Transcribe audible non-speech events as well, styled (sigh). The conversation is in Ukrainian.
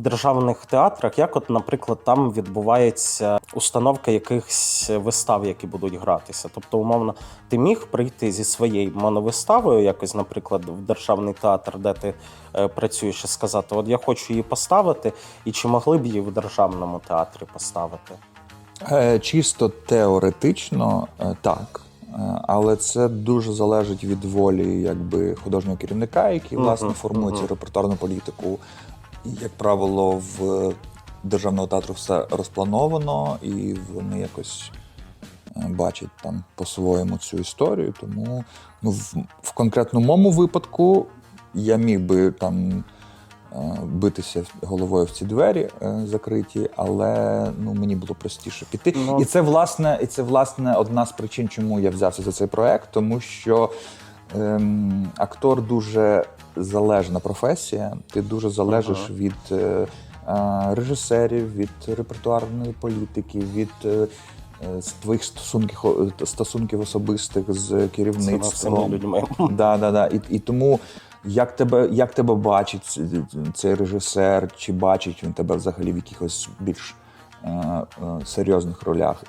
Державних театрах, як, от, наприклад, там відбувається установка якихось вистав, які будуть гратися. Тобто, умовно, ти міг прийти зі своєю моновиставою, якось, наприклад, в державний театр, де ти е, працюєш, і сказати: От я хочу її поставити, і чи могли б її в державному театрі поставити? Е, Чисто теоретично е, так. Е, Але це дуже залежить від волі якби, художнього керівника, який власне формує цю репертуарну політику. Як правило, в державного театру все розплановано, і вони якось е, бачать там по-своєму цю історію. Тому ну, в, в конкретно моєму випадку я міг би там е, битися головою в ці двері е, закриті, але ну, мені було простіше піти. Ну. І це власне, і це власне одна з причин, чому я взявся за цей проект, тому що ем, актор дуже залежна професія. Ти дуже залежиш Ага. від е, е, режисерів, від репертуарної політики, від е, е, з твоїх стосунків, стосунків особистих з З керівництвом. людьми. (laughs) Да, да, да. І, і тому як тебе, як тебе бачить цей режисер, чи бачить він тебе взагалі в якихось більш е, е, серйозних ролях?